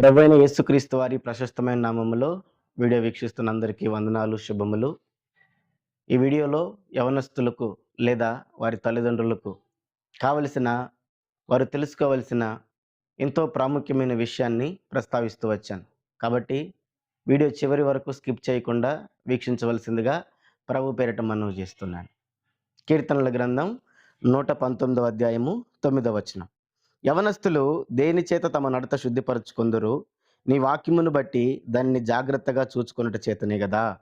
ప్రభు యేసుక్రీస్తు వారి ప్రశస్తమైన నామములో వీడియో వీక్షిస్తున్న అందరికీ వందనాలు శుభములు. ఈ వీడియోలో యవనస్తులకు లేదా వారి తల్లిదండ్రులకు కావలసిన వారు తెలుసుకోవలసిన ఎంతో ప్రాముఖ్యమైన విషయాన్ని ప్రస్తావిస్తూ వచ్చాను. కాబట్టి వీడియో చివరి వరకు స్కిప్ చేయకుండా వీక్షించవలసిందిగా ప్రభు పేరిట మనవి చేస్తున్నాను. కీర్తనల గ్రంథం నూట పంతొమ్మిదవ అధ్యాయము తొమ్మిదవ వచనం. యవనస్తులు దేని చేత తమ నడత శుద్ధిపరచుకుందరు? నీ వాక్యమును బట్టి దాన్ని జాగ్రత్తగా చూచుకున్నట చేతనే కదా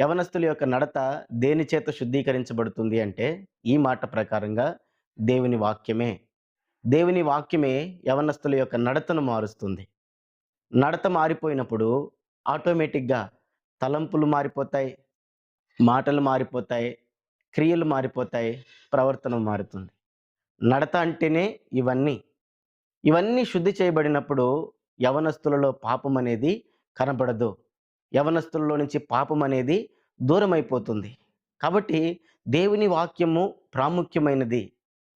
యవనస్తుల యొక్క నడత దేని చేత శుద్ధీకరించబడుతుంది అంటే ఈ మాట ప్రకారంగా దేవుని వాక్యమే. దేవుని వాక్యమే యవనస్తుల యొక్క నడతను మారుస్తుంది. నడత మారిపోయినప్పుడు ఆటోమేటిక్గా తలంపులు మారిపోతాయి మాటలు మారిపోతాయి క్రియలు మారిపోతాయి ప్రవర్తన మారుతుంది. నడత అంటేనే ఇవన్నీ. ఇవన్నీ శుద్ధి చేయబడినప్పుడు యవనస్తులలో పాపం అనేది కనబడదు. యవనస్తులలో నుంచి పాపం అనేది దూరమైపోతుంది. కాబట్టి దేవుని వాక్యము ప్రాముఖ్యమైనది.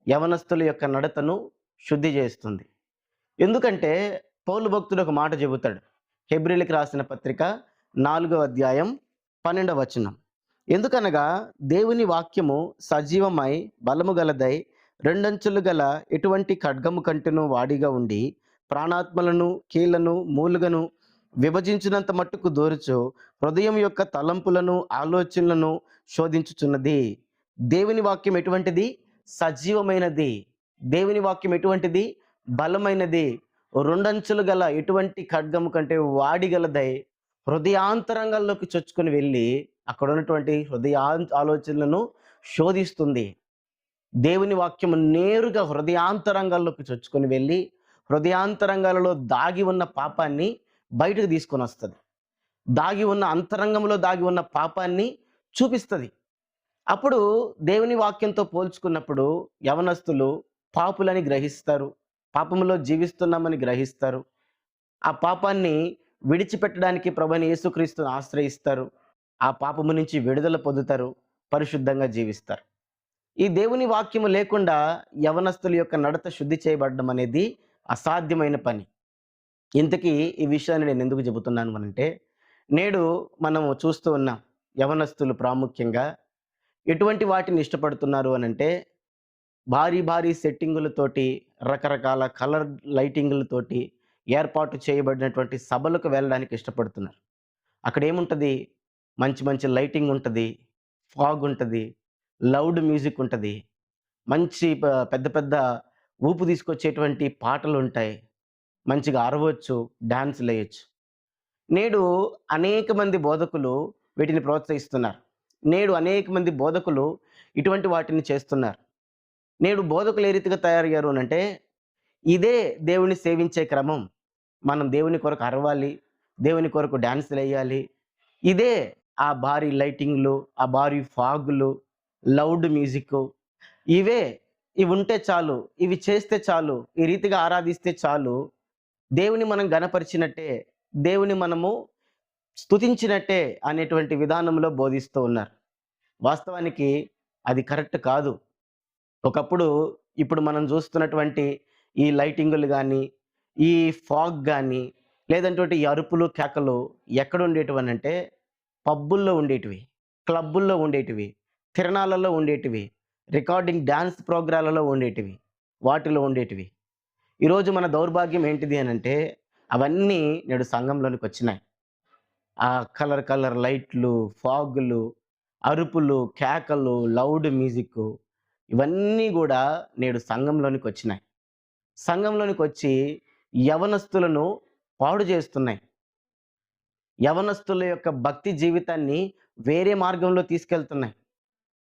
యవనస్తుల యొక్క నడతను శుద్ధి చేస్తుంది. ఎందుకంటే పౌలు భక్తుడు ఒక మాట చెబుతాడు. హెబ్రిల్కి రాసిన పత్రిక నాలుగో అధ్యాయం పన్నెండవ వచనం. ఎందుకనగా దేవుని వాక్యము సజీవమై బలము గలదై రెండంచులు గల ఎటువంటి ఖడ్గము కంటెను వాడిగా ఉండి ప్రాణాత్మలను కీళ్ళను మూలుగను విభజించినంత మట్టుకు దూరుచు హృదయం యొక్క తలంపులను ఆలోచనలను శోధించుచున్నది. దేవుని వాక్యం ఎటువంటిది? సజీవమైనది. దేవుని వాక్యం ఎటువంటిది? బలమైనది. రెండంచులు గల ఎటువంటి ఖడ్గము కంటే వాడిగలదై హృదయాంతరంగాల్లోకి చొచ్చుకొని వెళ్ళి అక్కడ ఉన్నటువంటి హృదయా ఆలోచనలను శోధిస్తుంది. దేవుని వాక్యము నేరుగా హృదయాంతరంగాల్లోకి చొచ్చుకొని వెళ్ళి హృదయాంతరంగాలలో దాగి ఉన్న పాపాన్ని బయటకు తీసుకొని వస్తుంది. దాగి ఉన్న అంతరంగంలో దాగి ఉన్న పాపాన్ని చూపిస్తుంది. అప్పుడు దేవుని వాక్యంతో పోల్చుకున్నప్పుడు యవనస్తులు పాపులని గ్రహిస్తారు. పాపంలో జీవిస్తున్నామని గ్రహిస్తారు. ఆ పాపాన్ని విడిచిపెట్టడానికి ప్రభుని యేసుక్రీస్తుని ఆశ్రయిస్తారు. ఆ పాపము నుంచి విడుదల పొందుతారు. పరిశుద్ధంగా జీవిస్తారు. ఈ దేవుని వాక్యము లేకుండా యవనస్తుల యొక్క నడత శుద్ధి చేయబడడం అనేది అసాధ్యమైన పని. ఇంతకీ ఈ విషయాన్ని నేను ఎందుకు చెబుతున్నాను అంటే నేడు మనము చూస్తూ ఉన్నాం యవనస్తులు ప్రాముఖ్యంగా ఎటువంటి వాటిని ఇష్టపడుతున్నారు అనంటే భారీ భారీ సెట్టింగులతోటి రకరకాల కలర్ లైటింగులతోటి ఏర్పాటు చేయబడినటువంటి సభలకు వెళ్ళడానికి ఇష్టపడుతున్నారు. అక్కడ ఏముంటుంది మంచి మంచి లైటింగ్ ఉంటుంది ఫాగ్ ఉంటుంది లౌడ్ మ్యూజిక్ ఉంటుంది. మంచి పెద్ద పెద్ద ఊపు తీసుకొచ్చేటువంటి పాటలు ఉంటాయి మంచిగా అరవచ్చు డాన్స్ వేయచ్చు నేడు అనేక మంది బోధకులు వీటిని ప్రోత్సహిస్తున్నారు. నేడు అనేక మంది బోధకులు ఇటువంటి వాటిని చేస్తున్నారు. నేడు బోధకులు ఏ రీతిగా తయారయ్యారు అని అంటే ఇదే దేవుని సేవించే క్రమం. మనం దేవుని కొరకు అరవాలి దేవుని కొరకు డ్యాన్సులు వేయాలి ఇదే ఆ భారీ లైటింగ్లు ఆ భారీ ఫాగులు లౌడ్ మ్యూజిక్. ఇవే ఇవి ఉంటే చాలు ఇవి చేస్తే చాలు ఈ రీతిగా ఆరాధిస్తే చాలు. దేవుని మనం గనపరిచినట్టే దేవుని మనము స్తుతించినట్టే అనేటువంటి విధానంలో బోధిస్తూ ఉన్నారు. వాస్తవానికి అది కరెక్ట్ కాదు. ఒకప్పుడు ఇప్పుడు మనం చూస్తున్నటువంటి ఈ లైటింగులు కానీ ఈ ఫాగ్ కానీ లేదంటే ఈ అరుపులు కేకలు ఎక్కడ ఉండేటివి అంటే పబ్బుల్లో ఉండేటివి క్లబ్బుల్లో ఉండేటివి. తిరణాలలో ఉండేటివి రికార్డింగ్ డ్యాన్స్ ప్రోగ్రాలలో ఉండేటివి వాటిలో ఉండేటివి. ఈరోజు మన దౌర్భాగ్యం ఏంటిది అని అంటే అవన్నీ నేడు సంఘంలోనికి వచ్చినాయి. ఆ కలర్ కలర్ లైట్లు ఫాగులు అరుపులు కేకలు లౌడ్ మ్యూజిక్ ఇవన్నీ కూడా నేడు సంఘంలోనికి వచ్చినాయి. సంఘంలోనికి వచ్చి యవనస్తులను పాడు చేస్తున్నాయి. యవనస్తుల యొక్క భక్తి జీవితాన్ని వేరే మార్గంలో తీసుకెళ్తున్నాయి.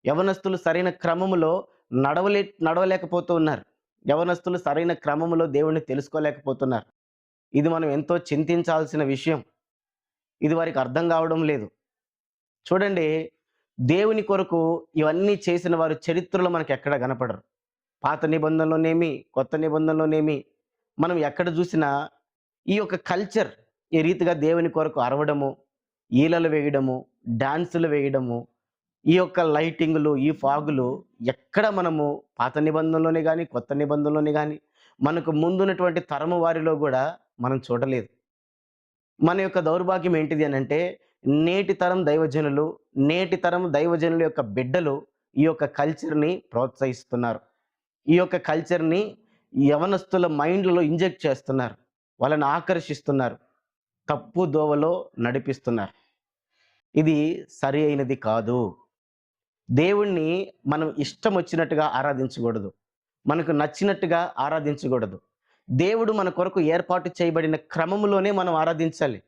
యవనస్తులు సరైన క్రమములో నడవలే నడవలేకపోతూ ఉన్నారు. యవనస్తులు సరైన క్రమములో దేవుణ్ణి తెలుసుకోలేకపోతున్నారు. ఇది మనం ఎంతో చింతించాల్సిన విషయం. ఇది వారికి అర్థం కావడం లేదు. చూడండి దేవుని కొరకు ఇవన్నీ చేసిన వారు చరిత్రలో మనకు ఎక్కడ కనపడరు. పాత నిబంధనలోనేమి కొత్త నిబంధనలోనేమి మనం ఎక్కడ చూసినా ఈ యొక్క కల్చర్ ఈ రీతిగా దేవుని కొరకు అరవడము ఈలలు వేయడము డాన్సులు వేయడము ఈ యొక్క లైటింగులు ఈ ఫాగులు ఎక్కడ మనము పాత నిబంధనలోనే కానీ కొత్త నిబంధనలోనే కానీ మనకు ముందున్నటువంటి తరము వారిలో కూడా మనం చూడలేదు. మన యొక్క దౌర్భాగ్యం ఏంటిది అని అంటే నేటి తరం దైవజనులు నేటి తరం దైవజనుల యొక్క బిడ్డలు ఈ యొక్క కల్చర్ని ప్రోత్సహిస్తున్నారు. ఈ యొక్క కల్చర్ని యవనస్తుల మైండ్లలో ఇంజెక్ట్ చేస్తున్నారు. వాళ్ళని ఆకర్షిస్తున్నారు. తప్పు దోవలో నడిపిస్తున్నారు. ఇది సరి అయినది కాదు. దేవుణ్ణి మనం ఇష్టం వచ్చినట్టుగా ఆరాధించకూడదు. మనకు నచ్చినట్టుగా ఆరాధించకూడదు. దేవుడు మన కొరకు ఏర్పాటు చేయబడిన క్రమంలోనే మనం ఆరాధించాలి.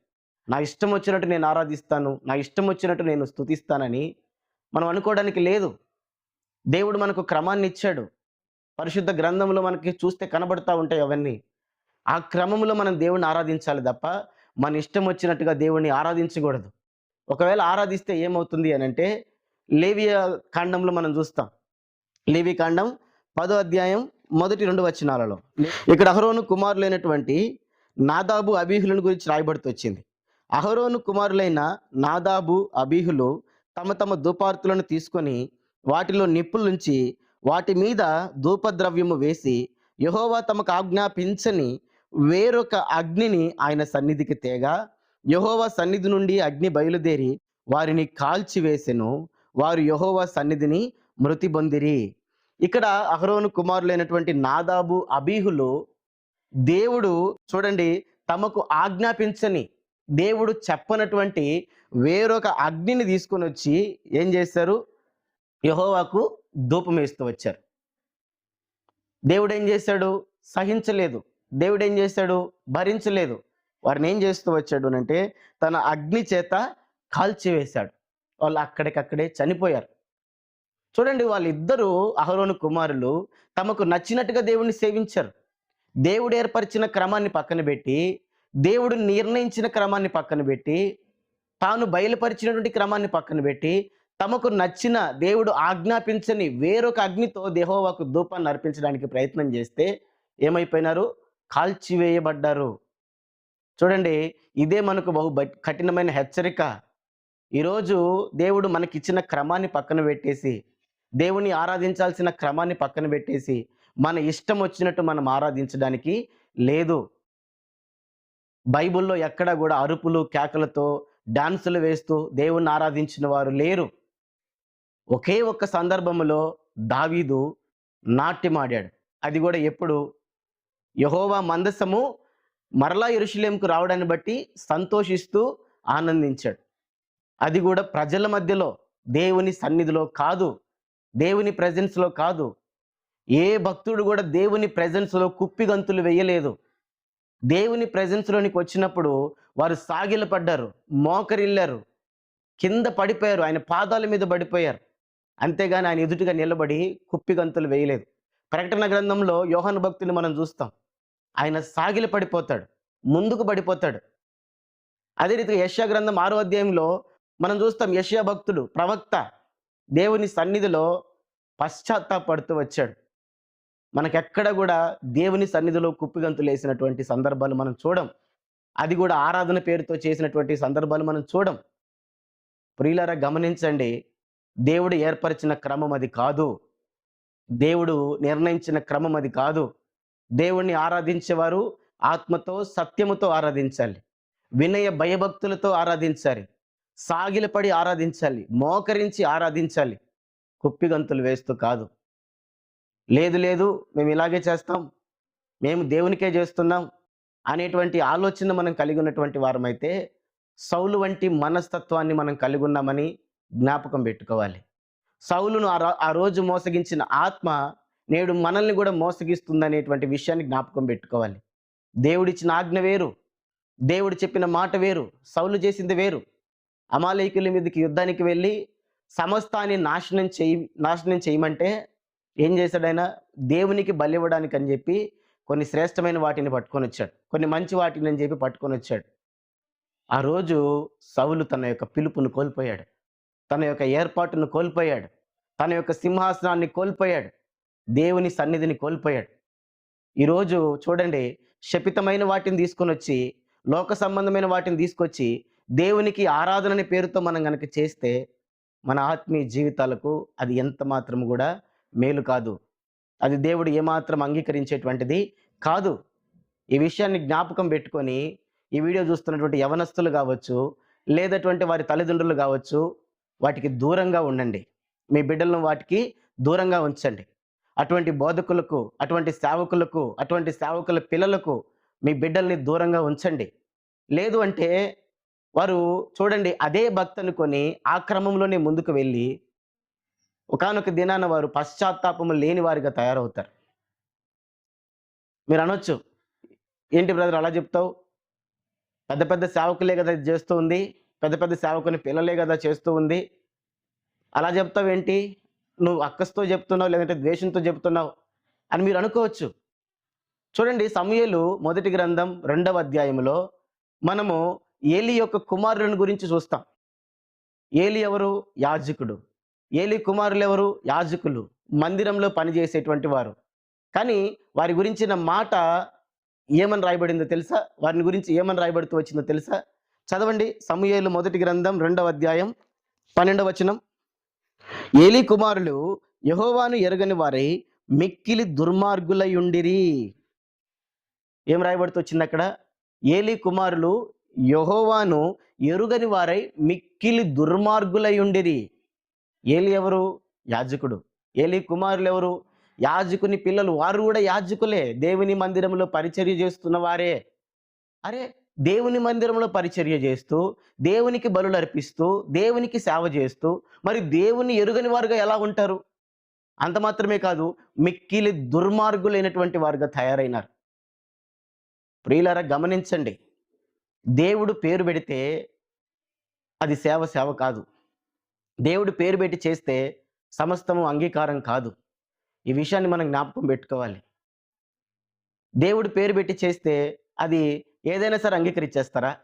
నా ఇష్టం వచ్చినట్టు నేను ఆరాధిస్తాను నా ఇష్టం వచ్చినట్టు నేను స్తుతిస్తానని మనం అనుకోవడానికి లేదు. దేవుడు మనకు క్రమాన్ని ఇచ్చాడు. పరిశుద్ధ గ్రంథంలో మనకి చూస్తే కనబడుతూ ఉంటాయి అవన్నీ. ఆ క్రమంలో మనం దేవుణ్ణి ఆరాధించాలి తప్ప మన ఇష్టం వచ్చినట్టుగా దేవుణ్ణి ఆరాధించకూడదు. ఒకవేళ ఆరాధిస్తే ఏమవుతుంది అని అంటే లేవియ కాండంలో మనం చూస్తాం. లేవి కాండం పదో అధ్యాయం మొదటి రెండు వచనాలలో. ఇక్కడ అహరోను కుమారులైనటువంటి నాదాబు అబీహులను గురించి రాయబడుతూ వచ్చింది. అహరోను కుమారులైన నాదాబు అబీహులు తమ తమ ధూపార్తులను తీసుకొని వాటిలో నిప్పులుంచి వాటి మీద ధూపద్రవ్యము వేసి యహోవా తమకు ఆజ్ఞాపించని వేరొక అగ్నిని ఆయన సన్నిధికి తేగా యహోవా సన్నిధి నుండి అగ్ని బయలుదేరి వారిని కాల్చివేసెను. వారు యహోవా సన్నిధిని మృతి పొందిరి ఇక్కడ అహరోను కుమారులైనటువంటి నాదాబు అబీహులు దేవుడు చూడండి తమకు ఆజ్ఞాపించని దేవుడు చెప్పనటువంటి వేరొక అగ్నిని తీసుకొని వచ్చి ఏం చేశారు? యహోవాకు ధూపం వేస్తూ వచ్చారు. దేవుడు ఏం చేశాడు? సహించలేదు. దేవుడు ఏం చేశాడు? భరించలేదు. వారిని ఏం చేస్తూ వచ్చాడు అంటే తన అగ్ని చేత కాల్చివేశాడు. వాళ్ళు అక్కడికక్కడే చనిపోయారు. చూడండి వాళ్ళిద్దరూ అహరోను కుమారులు తమకు నచ్చినట్టుగా దేవుణ్ణి సేవించారు. దేవుడు ఏర్పరిచిన క్రమాన్ని పక్కన పెట్టి దేవుడు నిర్ణయించిన క్రమాన్ని పక్కన పెట్టి తాను బయలుపరిచినటువంటి క్రమాన్ని పక్కన పెట్టి తమకు నచ్చిన దేవుడు ఆజ్ఞాపించని వేరొక అగ్నితో దేహోవాకు ధూపాన్ని అర్పించడానికి ప్రయత్నం చేస్తే ఏమైపోయినారు? కాల్చివేయబడ్డారు. చూడండి ఇదే మనకు బహు కఠినమైన హెచ్చరిక. ఈరోజు దేవుడు మనకిచ్చిన క్రమాన్ని పక్కన పెట్టేసి దేవుని ఆరాధించాల్సిన క్రమాన్ని పక్కన పెట్టేసి మన ఇష్టం వచ్చినట్టు మనం ఆరాధించడానికి లేదు. బైబిల్లో ఎక్కడా కూడా అరుపులు కేకలతో డాన్సులు వేస్తూ దేవుణ్ణి ఆరాధించిన వారు లేరు. ఒకే ఒక్క సందర్భంలో దావీదు నాట్యమాడాడు. అది కూడా ఎప్పుడు? యహోవా మందసము మరలా ఎరుషులేంకు రావడాన్ని బట్టి సంతోషిస్తూ ఆనందించాడు. అది కూడా ప్రజల మధ్యలో దేవుని సన్నిధిలో కాదు. దేవుని ప్రజెన్స్లో కాదు. ఏ భక్తుడు కూడా దేవుని ప్రజెన్స్లో కుప్పిగంతులు వేయలేదు. దేవుని ప్రజెన్స్లోనికి వచ్చినప్పుడు వారు సాగిలపడ్డారు మోకరిల్లారు కింద పడిపోయారు ఆయన పాదాల మీద పడిపోయారు. అంతేగాని ఆయన ఎదుటిగా నిలబడి కుప్పిగంతులు వేయలేదు. ప్రకటన గ్రంథంలో యోహన భక్తుని మనం చూస్తాం. ఆయన సాగిల పడిపోతాడు ముందుకు పడిపోతాడు. అదే రీతిగా యశ్యా గ్రంథం ఆరో అధ్యాయంలో మనం చూస్తాం యశయ భక్తుడు ప్రవక్త దేవుని సన్నిధిలో పశ్చాత్తాపడుతూ వచ్చాడు. మనకెక్కడ కూడా దేవుని సన్నిధిలో కుప్పిగంతులు వేసినటువంటి సందర్భాలు మనం చూడం. అది కూడా ఆరాధన పేరుతో చేసినటువంటి సందర్భాలు మనం చూడం. ప్రియులారా గమనించండి. దేవుడు ఏర్పరిచిన క్రమం అది కాదు. దేవుడు నిర్ణయించిన క్రమం అది కాదు. దేవుణ్ణి ఆరాధించేవారు ఆత్మతో సత్యముతో ఆరాధించాలి. వినయ భయభక్తులతో ఆరాధించాలి. సాగిలపడి ఆరాధించాలి మోకరించి ఆరాధించాలి. కుప్పిగంతులు వేస్తూ కాదు. లేదు లేదు మేము ఇలాగే చేస్తాం మేము దేవునికే చేస్తున్నాం అనేటువంటి ఆలోచన మనం కలిగి ఉన్నటువంటి వారమైతే సౌలు వంటి మనస్తత్వాన్ని మనం కలిగి ఉన్నామని జ్ఞాపకం పెట్టుకోవాలి. సౌలును ఆ ఆ రోజు మోసగించిన ఆత్మ నేడు మనల్ని కూడా మోసగిస్తుందనేటువంటి విషయాన్ని జ్ఞాపకం పెట్టుకోవాలి. దేవుడిచ్చిన ఆజ్ఞ వేరు దేవుడు చెప్పిన మాట వేరు సౌలు చేసింది వేరు. అమాలయకుల మీదకి యుద్ధానికి వెళ్ళి సమస్తాన్ని నాశనం చేయి నాశనం చేయమంటే ఏం చేశాడైనా దేవునికి బలి ఇవ్వడానికి అని చెప్పి కొన్ని శ్రేష్టమైన వాటిని పట్టుకొని వచ్చాడు. కొన్ని మంచి వాటిని అని చెప్పి పట్టుకొని వచ్చాడు. ఆ రోజు సౌలు తన యొక్క పిలుపును కోల్పోయాడు. తన యొక్క ఏర్పాటును కోల్పోయాడు. తన యొక్క సింహాసనాన్ని కోల్పోయాడు. దేవుని సన్నిధిని కోల్పోయాడు. ఈరోజు చూడండి శపితమైన వాటిని తీసుకొని వచ్చి లోక సంబంధమైన వాటిని తీసుకొచ్చి దేవునికి ఆరాధన అనే పేరుతో మనం కనుక చేస్తే మన ఆత్మీయ జీవితాలకు అది ఎంత మాత్రం కూడా మేలు కాదు. అది దేవుడు ఏమాత్రం అంగీకరించేటువంటిది కాదు. ఈ విషయాన్ని జ్ఞాపకం పెట్టుకొని ఈ వీడియో చూస్తున్నటువంటి యవనస్తులు కావచ్చు లేదటువంటి వారి తల్లిదండ్రులు కావచ్చు వాటికి దూరంగా ఉండండి. మీ బిడ్డలను వాటికి దూరంగా ఉంచండి. అటువంటి బోధకులకు అటువంటి సేవకులకు అటువంటి సేవకుల పిల్లలకు మీ బిడ్డల్ని దూరంగా ఉంచండి. లేదు అంటే వారు చూడండి అదే భక్తను అనుకొని ఆ క్రమంలోనే ముందుకు వెళ్ళి ఒకానొక దినాన వారు పశ్చాత్తాపము లేని వారిగా తయారవుతారు. మీరు అనొచ్చు. ఏంటి బ్రదర్ అలా చెప్తావు? పెద్ద పెద్ద సేవకులే కదా చేస్తూ ఉంది. పెద్ద పెద్ద సేవకుని పిల్లలే కదా చేస్తూ ఉంది. అలా చెప్తావు ఏంటి? నువ్వు అక్కస్తో చెప్తున్నావు లేదంటే ద్వేషంతో చెప్తున్నావు అని మీరు అనుకోవచ్చు. చూడండి సమయలు మొదటి గ్రంథం రెండవ అధ్యాయంలో మనము ఏలి యొక్క కుమారులను గురించి చూస్తాం. ఏలి ఎవరు? యాజకుడు. ఏలి కుమారులు ఎవరు? యాజకులు. మందిరంలో పనిచేసేటువంటి వారు. కానీ వారి గురించిన మాట ఏమని రాయబడిందో తెలుసా? వారిని గురించి ఏమని రాయబడుతూ వచ్చిందో తెలుసా? చదవండి. సమూహేలు మొదటి గ్రంథం రెండవ అధ్యాయం పన్నెండవ వచనం. ఏలి కుమారులు యహోవాను ఎరగని వారై మిక్కిలి దుర్మార్గులయుండిరి ఏం రాయబడుతూ వచ్చింది అక్కడ? ఏలి కుమారులు యహోవాను ఎరుగని వారై మిక్కిలి దుర్మార్గులయుండిరి. ఏలి ఎవరు? యాజకుడు. ఏలి కుమారులు ఎవరు యాజకుని పిల్లలు. వారు కూడా యాజకులే. దేవుని మందిరంలో పరిచర్య చేస్తున్న వారే. అరే దేవుని మందిరంలో పరిచర్య చేస్తూ దేవునికి బలులు అర్పిస్తూ దేవునికి సేవ చేస్తూ మరి దేవుని ఎరుగని వారుగా ఎలా ఉంటారు? అంత మాత్రమే కాదు మిక్కిలి దుర్మార్గులైనటువంటి వారుగా తయారైనారు. ప్రియులారా గమనించండి. దేవుడు పేరు పెడితే అది సేవ సేవ కాదు. దేవుడు పేరు పెట్టి చేస్తే సమస్తము అంగీకారం కాదు. ఈ విషయాన్ని మనం జ్ఞాపకం పెట్టుకోవాలి. దేవుడు పేరు పెట్టి చేస్తే అది ఏదైనా సరే అంగీకరించేస్తారా?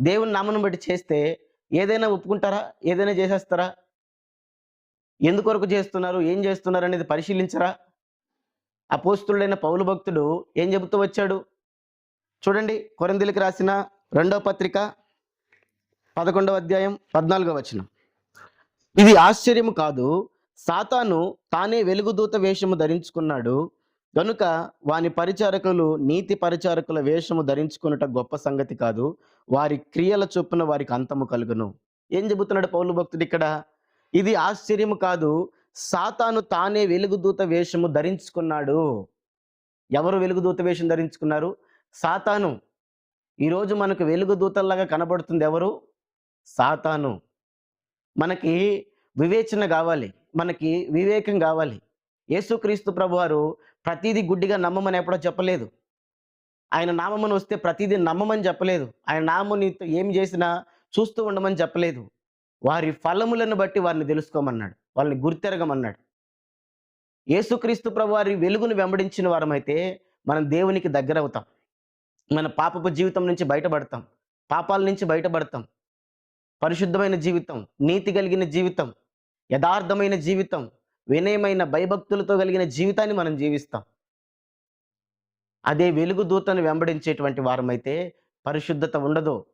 దేవుని నామను బట్టి చేస్తే ఏదైనా ఒప్పుకుంటారా? ఏదైనా చేసేస్తారా? ఎందుకొరకు చేస్తున్నారు? ఏం చేస్తున్నారు అనేది పరిశీలించరా? అపోస్తుడైన పౌలు భక్తుడు ఏం చెబుతూ వచ్చాడు? చూడండి కొరందిలికి రాసిన రెండవ పత్రిక పదకొండవ అధ్యాయం పద్నాలుగవ వచనం. ఇది ఆశ్చర్యము కాదు సాతాను తానే వెలుగుదూత వేషము ధరించుకున్నాడు కనుక వాని పరిచారకులు నీతి పరిచారకుల వేషము ధరించుకున్నట గొప్ప సంగతి కాదు వారి క్రియల చొప్పున వారికి అంతము కలుగును. ఏం చెబుతున్నాడు పౌలు భక్తుడు ఇక్కడ? ఇది ఆశ్చర్యము కాదు సాతాను తానే వెలుగుదూత వేషము ధరించుకున్నాడు. ఎవరు వెలుగుదూత వేషం ధరించుకున్నారు? సాతాను. ఈరోజు మనకు వెలుగు దూతల్లాగా కనబడుతుంది ఎవరు? సాతాను. మనకి వివేచన కావాలి. మనకి వివేకం కావాలి. యేసుక్రీస్తు ప్రభువారు ప్రతిదీ గుడ్డిగా నమ్మమని ఎప్పుడో చెప్పలేదు. ఆయన నామమును వస్తే ప్రతిదీ నమ్మమని చెప్పలేదు. ఆయన నామము నీతో ఏం చేసినా చూస్తూ ఉండమని చెప్పలేదు. వారి ఫలములను బట్టి వారిని తెలుసుకోమన్నాడు. వాళ్ళని గుర్తెరగమన్నాడు. యేసుక్రీస్తు ప్రభు వారి వెలుగును వెంబడించిన వారమైతే మనం దేవునికి దగ్గర అవుతాం మన పాపపు జీవితం నుంచి బయటపడతాం. పాపాల నుంచి బయటపడతాం. పరిశుద్ధమైన జీవితం నీతి కలిగిన జీవితం యథార్థమైన జీవితం వినయమైన భయభక్తులతో కలిగిన జీవితాన్ని మనం జీవిస్తాం. అదే వెలుగు దూతను వెంబడించేటువంటి వారమైతే పరిశుద్ధత ఉండదు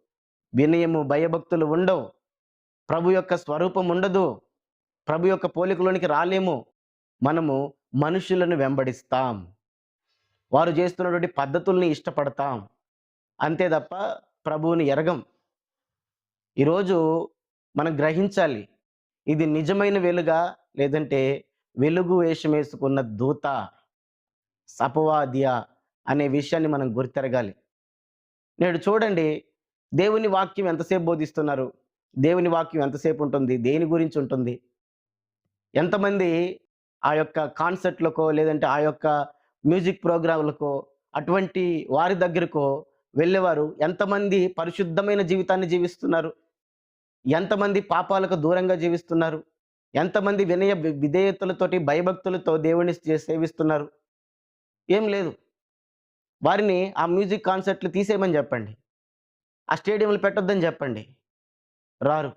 వినయము భయభక్తులు ఉండవు ప్రభు యొక్క స్వరూపం ఉండదు ప్రభు యొక్క పోలికలోనికి రాలేము. మనము మనుషులను వెంబడిస్తాం. వారు చేస్తున్నటువంటి పద్ధతుల్ని ఇష్టపడతాం. అంతే తప్ప ప్రభువుని ఎరగం. ఈరోజు మనం గ్రహించాలి ఇది నిజమైన వెలుగా లేదంటే వెలుగు వేషం వేసుకున్న దూత సపవాద్య అనే విషయాన్ని మనం గుర్తెరగాలి. నేడు చూడండి దేవుని వాక్యం ఎంతసేపు బోధిస్తున్నారు? దేవుని వాక్యం ఎంతసేపు ఉంటుంది? దేని గురించి ఉంటుంది? ఎంతమంది ఆ యొక్క కాన్సర్ట్లకో లేదంటే ఆ యొక్క మ్యూజిక్ ప్రోగ్రాంలకో అటువంటి వారి దగ్గరకో వెళ్ళేవారు. ఎంతమంది పరిశుద్ధమైన జీవితాన్ని జీవిస్తున్నారు? ఎంతమంది పాపాలకు దూరంగా జీవిస్తున్నారు? ఎంతమంది వినయ విధేయతలతోటి భయభక్తులతో దేవుని సేవిస్తున్నారు? ఏం లేదు. వారిని ఆ మ్యూజిక్ కాన్సర్ట్లు తీసేయమని చెప్పండి. ఆ స్టేడియంలు పెట్టొద్దని చెప్పండి. రారు.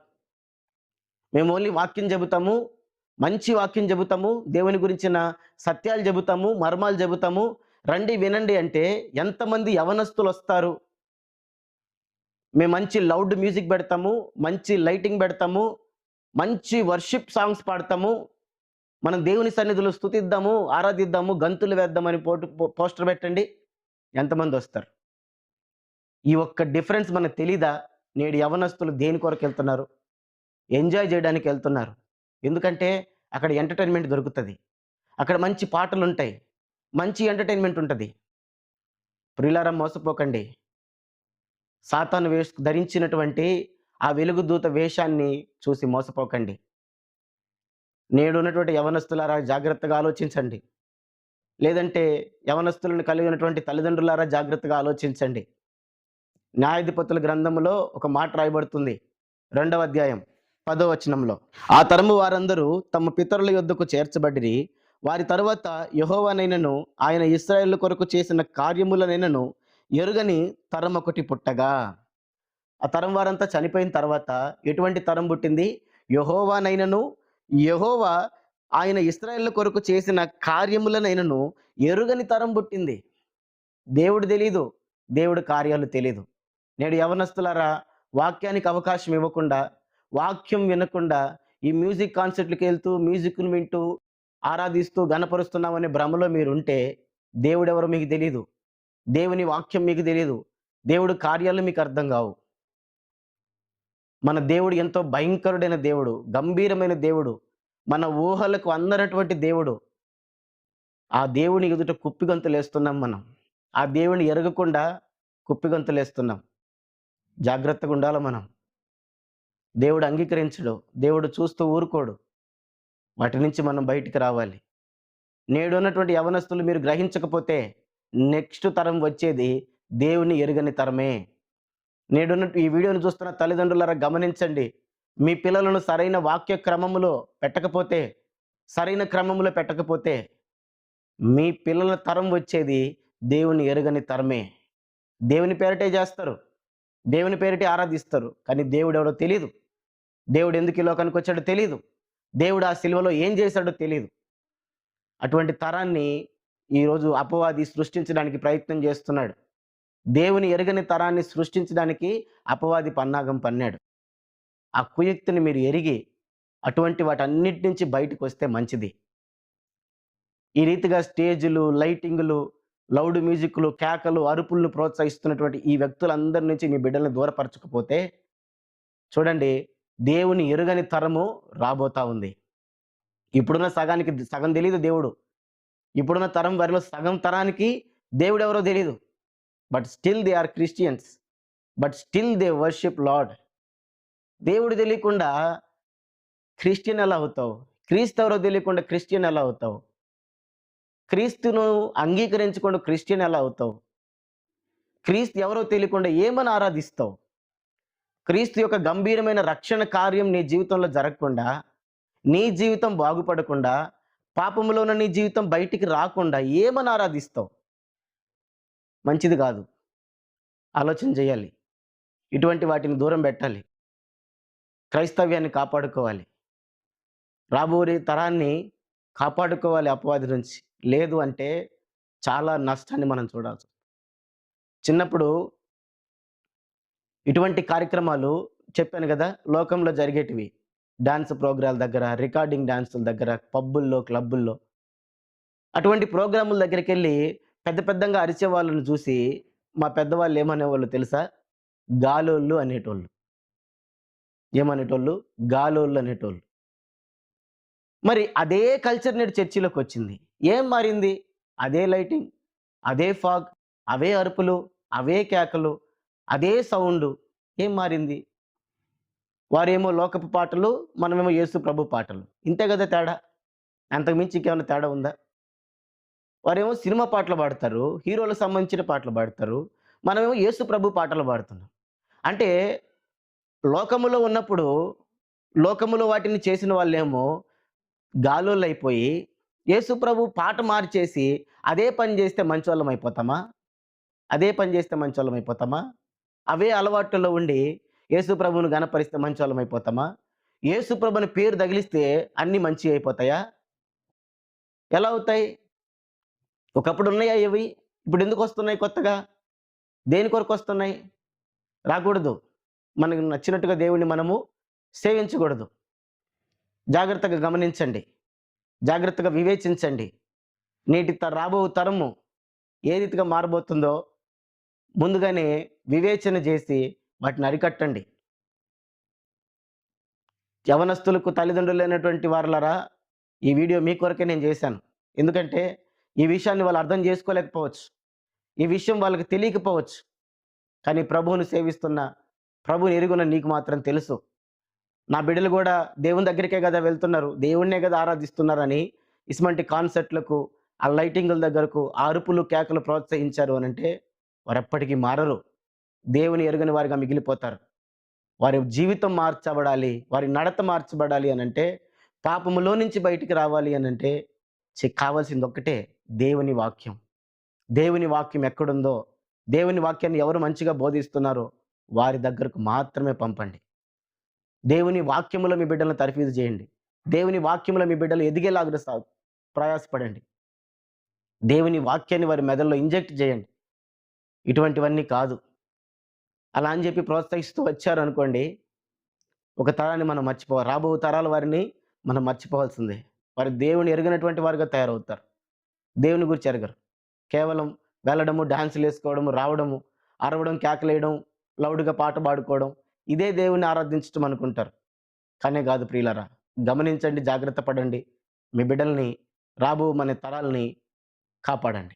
మేము ఓన్లీ వాక్యం చెబుతాము మంచి వాక్యం చెబుతాము దేవుని గురించిన సత్యాలు చెబుతాము మర్మాలు చెబుతాము. రండి వినండి అంటే ఎంతమంది యవనస్తులు వస్తారు? మేము మంచి లౌడ్ మ్యూజిక్ పెడతాము మంచి లైటింగ్ పెడతాము మంచి వర్షిప్ సాంగ్స్ పాడతాము మనం దేవుని సన్నిధిలో స్థుతిద్దాము ఆరాధిద్దాము గంతులు వేద్దామని పోటు పో- పోస్టర్ పెట్టండి. ఎంతమంది వస్తారు? ఈ ఒక్క డిఫరెన్స్ మనకు తెలీదా? నేడు యవనస్తులు దేని కొరకు వెళ్తున్నారు ఎంజాయ్ చేయడానికి వెళ్తున్నారు. ఎందుకంటే అక్కడ ఎంటర్టైన్మెంట్ దొరుకుతుంది. అక్కడ మంచి పాటలు ఉంటాయి మంచి ఎంటర్టైన్మెంట్ ఉంటుంది. ప్రిలారా మోసపోకండి. సాతాను వేష ధరించినటువంటి ఆ వెలుగుదూత వేషాన్ని చూసి మోసపోకండి. నేడు ఉన్నటువంటి యవనస్తులారా జాగ్రత్తగా ఆలోచించండి. లేదంటే యవనస్తులను కలిగినటువంటి తల్లిదండ్రులారా జాగ్రత్తగా ఆలోచించండి. న్యాయాధిపతుల గ్రంథంలో ఒక మాట రాయబడుతుంది. రెండవ అధ్యాయం. పదో వచనంలో ఆ తరము వారందరూ తమ పితరుల యొద్దకు చేర్చబడిరి. వారి తరువాత యహోవనైనను ఆయన ఇస్రాయేల్ కొరకు చేసిన కార్యములనైనను ఎరుగని తరం ఒకటి పుట్టగా. ఆ తరం వారంతా చనిపోయిన తర్వాత ఎటువంటి తరం పుట్టింది? యహోవానైనను యహోవా ఆయన ఇస్రాయేల్ కొరకు చేసిన కార్యములనైనను ఎరుగని తరం పుట్టింది. దేవుడు తెలీదు దేవుడు కార్యాలు తెలీదు. నేడు యవనస్తులారా వాక్యానికి అవకాశం ఇవ్వకుండా వాక్యం వినకుండా ఈ మ్యూజిక్ కాన్సర్ట్లకు వెళ్తూ మ్యూజిక్ను వింటూ ఆరాధిస్తూ గణపరుస్తున్నామనే భ్రమలో మీరు ఉంటే మీకు తెలియదు దేవుని వాక్యం మీకు తెలియదు దేవుడు కార్యాలు మీకు అర్థం కావు. మన దేవుడు ఎంతో భయంకరుడైన దేవుడు గంభీరమైన దేవుడు మన ఊహలకు అందనటువంటి దేవుడు. ఆ దేవుని ఎదుట కుప్పిగంతులేస్తున్నాం మనం. ఆ దేవుని ఎరగకుండా కుప్పిగంతులేస్తున్నాం. జాగ్రత్తగా ఉండాలి మనం. దేవుడు అంగీకరించడు. దేవుడు చూస్తూ ఊరుకోడు. వాటి నుంచి మనం బయటికి రావాలి. నేడు ఉన్నటువంటి యవనస్తులు మీరు గ్రహించకపోతే నెక్స్ట్ తరం వచ్చేది దేవుని ఎరుగని తరమే. నేడున్న ఈ వీడియోను చూస్తున్న తల్లిదండ్రులారా గమనించండి. మీ పిల్లలను సరైన వాక్య క్రమములో పెట్టకపోతే సరైన క్రమంలో పెట్టకపోతే మీ పిల్లల తరం వచ్చేది దేవుని ఎరుగని తరమే. దేవుని పేరిటే చేస్తారు. దేవుని పేరిటే ఆరాధిస్తారు. కానీ దేవుడు ఎవడో తెలియదు దేవుడు ఎందుకు ఈ లోకానికి వచ్చాడో తెలియదు దేవుడు ఆ సిలువలో ఏం చేశాడో తెలియదు అటువంటి తరాన్ని ఈరోజు అపవాది సృష్టించడానికి ప్రయత్నం చేస్తున్నాడు. దేవుని ఎరగని తరాన్ని సృష్టించడానికి అపవాది పన్నాగం పన్నాడు. ఆ కుయుక్తిని మీరు ఎరిగి అటువంటి వాటన్నిటి నుంచి బయటకు వస్తే మంచిది. ఈ రీతిగా స్టేజులు లైటింగులు లౌడ్ మ్యూజిక్లు కేకలు అరుపులను ప్రోత్సహిస్తున్నటువంటి ఈ వ్యక్తులందరి నుంచి మీ బిడ్డలను దూరపరచకపోతే చూడండి దేవుని ఎరుగని తరము రాబోతా ఉంది. ఇప్పుడున్న సగానికి సగం తెలియదు దేవుడు. ఇప్పుడున్న తరం వారిలో సగం తరానికి దేవుడు ఎవరో తెలియదు but still they are Christians. But still they worship lord దేవుడు తెలియకుండా క్రిస్టియన్ ఎలా అవుతావు? క్రీస్తు ఎవరో తెలియకుండా క్రిస్టియన్ ఎలా అవుతావు? క్రీస్తును అంగీకరించకుండా క్రిస్టియన్ ఎలా అవుతావు? క్రీస్తు ఎవరో తెలియకుండా ఏమని ఆరాధిస్తావు? క్రీస్తు యొక్క గంభీరమైన రక్షణ కార్యం నీ జీవితంలో జరగకుండా నీ జీవితం బాగుపడకుండా పాపంలో ఉన్న నీ జీవితం బయటికి రాకుండా ఏమని ఆరాధిస్తావు? మంచిది కాదు. ఆలోచన చేయాలి. ఇటువంటి వాటిని దూరం పెట్టాలి. క్రైస్తవ్యాన్ని కాపాడుకోవాలి. రాబోయే తరాన్ని కాపాడుకోవాలి అపవాది నుంచి. లేదు అంటే చాలా నష్టాన్ని మనం చూడాల్సి చిన్నప్పుడు ఇటువంటి కార్యక్రమాలు చెప్పాను కదా లోకంలో జరిగేటివి. డాన్స్ ప్రోగ్రాల దగ్గర రికార్డింగ్ డాన్సుల దగ్గర పబ్బుల్లో క్లబ్బుల్లో. అటువంటి ప్రోగ్రాముల దగ్గరికి వెళ్ళి పెద్ద పెద్దగా అరిచే వాళ్ళని చూసి మా పెద్దవాళ్ళు ఏమనేవాళ్ళు తెలుసా? గాలోళ్ళు అనేటోళ్ళు. ఏమనేటోళ్ళు? గాలోళ్ళు అనేటోళ్ళు. మరి అదే కల్చర్ నేడు చర్చిలోకి వచ్చింది. ఏం మారింది? అదే లైటింగ్ అదే ఫాగ్ అవే అరుపులు అవే కేకలు అదే సౌండ్. ఏం మారింది? వారేమో లోకపు పాటలు మనమేమో యేసు ప్రభు పాటలు. ఇంతే కదా తేడా? అంతకు మించి ఇంకేమైనా తేడా ఉందా? వారేమో సినిమా పాటలు పాడతారు హీరోలకు సంబంధించిన పాటలు పాడతారు మనమేమో యేసు ప్రభు పాటలు పాడుతున్నాం. అంటే లోకములో ఉన్నప్పుడు లోకములో వాటిని చేసిన వాళ్ళేమో గాలోళ్ళు అయిపోయి యేసు ప్రభు పాట మార్చేసి అదే పని చేస్తే మంచోళ్ళం అయిపోతామా అదే పని చేస్తే మంచోళ్ళం అయిపోతామా అవే అలవాట్లలో ఉండి యేసు ప్రభువును గనపరిస్తే మంచోళ్ళం అయిపోతామా? యేసు ప్రభుని పేరు తగిలిస్తే అన్ని మంచి అయిపోతాయా? ఎలా అవుతాయి? ఒకప్పుడు ఉన్నాయా ఇవి ఇప్పుడు ఎందుకు వస్తున్నాయి కొత్తగా? దేని కొరకు వస్తున్నాయి? రాకూడదు. మనకు నచ్చినట్టుగా దేవుణ్ణి మనము సేవించకూడదు. జాగ్రత్తగా గమనించండి. జాగ్రత్తగా వివేచించండి. నేటి త రాబో తరము ఏ రీతిగా మారబోతుందో ముందుగానే వివేచన చేసి వాటిని అరికట్టండి. యవనస్తులకు తల్లిదండ్రులు లేనటువంటి వారులరా ఈ వీడియో మీ కొరకే నేను చేశాను. ఎందుకంటే ఈ విషయాన్ని వాళ్ళు అర్థం చేసుకోలేకపోవచ్చు. ఈ విషయం వాళ్ళకి తెలియకపోవచ్చు. కానీ ప్రభువుని సేవిస్తున్న ప్రభుని ఎరుగున నీకు మాత్రం తెలుసు. నా బిడ్డలు కూడా దేవుని దగ్గరికే కదా వెళ్తున్నారు. దేవుణ్ణే కదా ఆరాధిస్తున్నారని ఇటువంటి కాన్సర్ట్లకు ఆ లైటింగుల దగ్గరకు అరుపులు కేకలు ప్రోత్సహించారు అని అంటే వారెప్పటికీ మారరు. దేవుని ఎరుగని వారిగా మిగిలిపోతారు. వారి జీవితం మార్చబడాలి వారి నడత మార్చబడాలి అని అంటే పాపములో నుంచి బయటికి రావాలి అని అంటే కావాల్సింది ఒక్కటే దేవుని వాక్యం. దేవుని వాక్యం ఎక్కడుందో దేవుని వాక్యాన్ని ఎవరు మంచిగా బోధిస్తున్నారో వారి దగ్గరకు మాత్రమే పంపండి. దేవుని వాక్యములో మీ బిడ్డలను తర్ఫీదు చేయండి. దేవుని వాక్యములో మీ బిడ్డలు ఎదిగేలాగా ప్రయాసపడండి. దేవుని వాక్యాన్ని వారి మెదడులో ఇంజెక్ట్ చేయండి. ఇటువంటివన్నీ కాదు. అలా అని చెప్పి ప్రోత్సహిస్తూ వచ్చారు అనుకోండి ఒక తరాన్ని మనం మర్చిపో రాబో తరాల వారిని మనం మర్చిపోవాల్సిందే. వారు దేవుని ఎరిగినటువంటి వారుగా తయారవుతారు. దేవుని గురించి ఎరగరు. కేవలం వెళ్ళడము డాన్సులు వేసుకోవడము రావడము అరవడం కేకలేయడం లౌడ్గా పాట పాడుకోవడం ఇదే దేవుని ఆరాధించడం అనుకుంటారు. కానీ కాదు ప్రియులరా గమనించండి జాగ్రత్త పడండి. మీ బిడ్డల్ని రాబో మన తరాలని కాపాడండి.